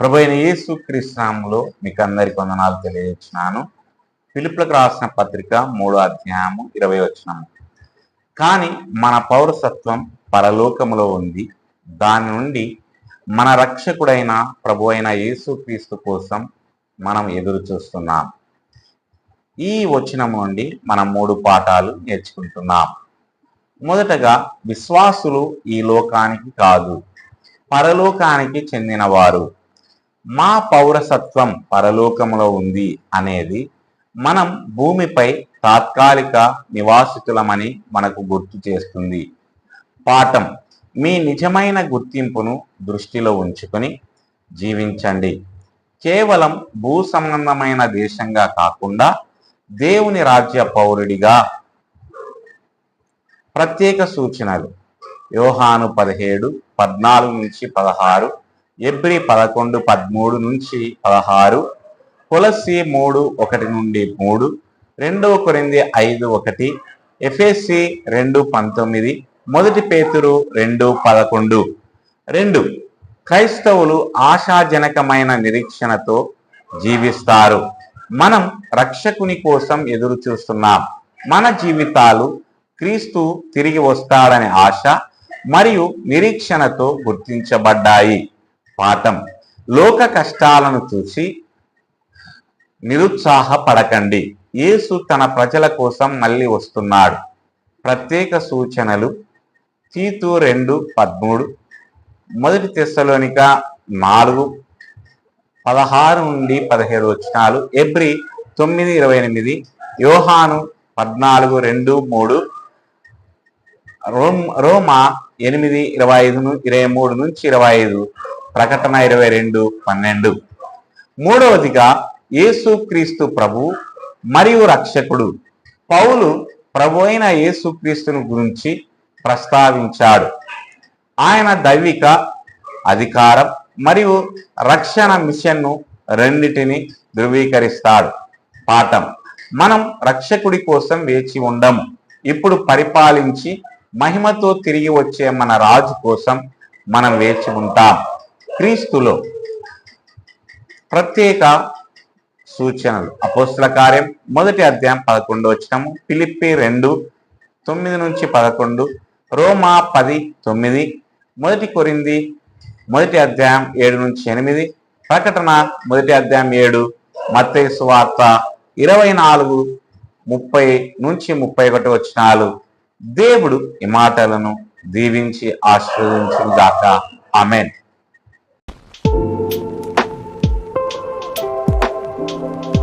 ప్రభు అయిన యేసు క్రీస్తునామంలో మీకు అందరికి వందనాలు తెలియజేస్తున్నాను. పిలుపులకు రాసిన పత్రిక మూడో అధ్యాయము ఇరవై వచ్చినాము కానీ మన పౌరసత్వం పరలోకములో ఉంది. దాని నుండి మన రక్షకుడైన ప్రభు అయిన యేసు క్రీస్తు కోసం మనం ఎదురు చూస్తున్నాం. ఈ వచనం నుండి మనం మూడు పాఠాలు నేర్చుకుంటున్నాం. మొదటగా విశ్వాసులు ఈ లోకానికి కాదు పరలోకానికి చెందినవారు. మా పౌరసత్వం పరలోకములో ఉంది అనేది మనం భూమిపై తాత్కాలిక నివాసితులమని మనకు గుర్తు చేస్తుంది. పాఠం. మీ నిజమైన గుర్తింపును దృష్టిలో ఉంచుకొని జీవించండి. కేవలం భూ సంబంధమైన దేశంగా కాకుండా దేవుని రాజ్య పౌరుడిగా. ప్రత్యేక సూచనలు. యోహాను పదిహేడు పద్నాలుగు నుంచి పదహారు. ఏప్రిల్ పదకొండు పదమూడు నుంచి పదహారు తులసి మూడు ఒకటి నుండి మూడు రెండవ కొరింది ఐదు ఒకటి ఎఫ్ఎస్సి రెండు పంతొమ్మిది మొదటి పేతురు రెండు పదకొండు. రెండు క్రైస్తవులు ఆశాజనకమైన నిరీక్షణతో జీవిస్తారు. మనం రక్షకుని కోసం ఎదురు చూస్తున్నాం. మన జీవితాలు క్రీస్తు తిరిగి వస్తాడనే ఆశ మరియు నిరీక్షణతో గుర్తించబడ్డాయి. పాఠం. లోక కష్టాలను చూసి నిరుత్సాహపడకండి. యేసు తన ప్రజల కోసం మళ్ళీ వస్తున్నాడు. ప్రత్యేక సూచనలు. తీతు రెండు పదమూడు. మొదటి తెస్సలోనిక నాలుగు పదహారు నుండి పదిహేడు వచనాలు. ఎబ్రి తొమ్మిది ఇరవై ఎనిమిది. యోహాను పద్నాలుగు రెండు మూడు. రోమ్ రోమా ఎనిమిది ఇరవై ఐదు ఇరవై మూడు నుంచి ఇరవై ఐదు. ప్రకటన ఇరవై రెండు పన్నెండు. మూడవదిగా ఏసుక్రీస్తు ప్రభు మరియు రక్షకుడు పౌలు ప్రభు అయిన యేసుక్రీస్తును గురించి ప్రస్తావించాడు. ఆయన దైవిక అధికారం మరియు రక్షణ మిషన్ను రెండిటిని ధృవీకరిస్తాడు. పాఠం. మనం రక్షకుడి కోసం వేచి ఉండము ఇప్పుడు పరిపాలించి మహిమతో తిరిగి వచ్చే మన రాజు కోసం మనం వేచి ఉంటాం. క్రీస్తులో ప్రత్యేక సూచనలు. అపోస్తుల కార్యం మొదటి అధ్యాయం పదకొండు వచ్చినము ఫిలిప్పి రెండు తొమ్మిది నుంచి పదకొండు రోమా పది తొమ్మిది మొదటి కొరింది మొదటి అధ్యాయం ఏడు నుంచి ఎనిమిది ప్రకటన మొదటి అధ్యాయం ఏడు మత్తయి సువార్త ఇరవై నాలుగు ముప్పై నుంచి ముప్పై ఒకటి వచ్చినాలు దేవుడు ఈ మాటలను దీవించి ఆశీర్వదించుగాక ఆమెన్. Thank you.